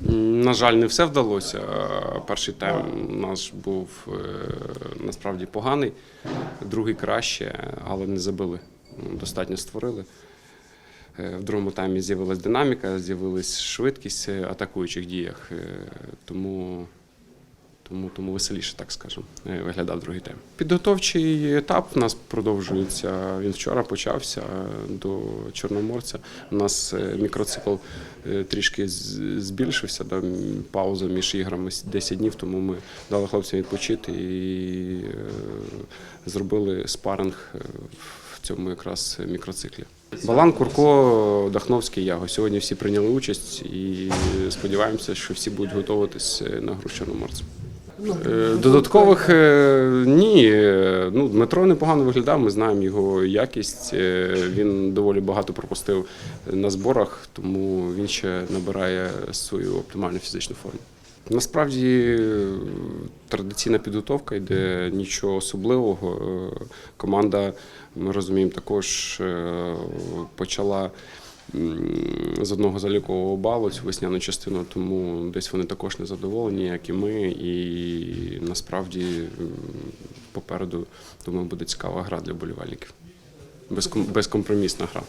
На жаль, не все вдалося. Е, Перший тайм наш був е, насправді поганий, другий краще, але не забили. Достатньо створили. Е, В другому таймі з'явилась динаміка, з'явилась швидкість атакуючих діях. Тому, тому, тому веселіше, так скажемо, е, виглядав другий тайм. Підготовчий етап у нас продовжується. Він вчора почався до Чорноморця. У нас е, мікроцикл е, трішки збільшився. Да, пауза між іграми 10 днів, тому ми дали хлопцям відпочити і зробили спаринг в цьому якраз мікроциклі. Балан, Курко, Дахновський, Яго. Сьогодні всі прийняли участь і сподіваємося, що всі будуть готуватись на гру з Чорноморцем. Е, Додаткових е, ні. Ну, Дмитро непогано виглядав, ми знаємо його якість. Е, Він доволі багато пропустив на зборах, тому він ще набирає свою оптимальну фізичну форму. Насправді традиційна підготовка йде нічого особливого. Команда, ми розуміємо, також почала з одного залікового балу цю весняну частину, тому десь вони також не задоволені, як і ми. І насправді попереду, думаю, буде цікава гра для болівальників. Безком- Безкомпромісна гра.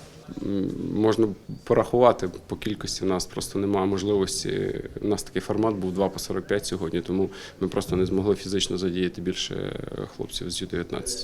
Можна порахувати по кількості. У нас просто немає можливості. У нас такий формат був 2 по 45 сьогодні, тому ми просто не змогли фізично задіяти більше хлопців з Ю-19.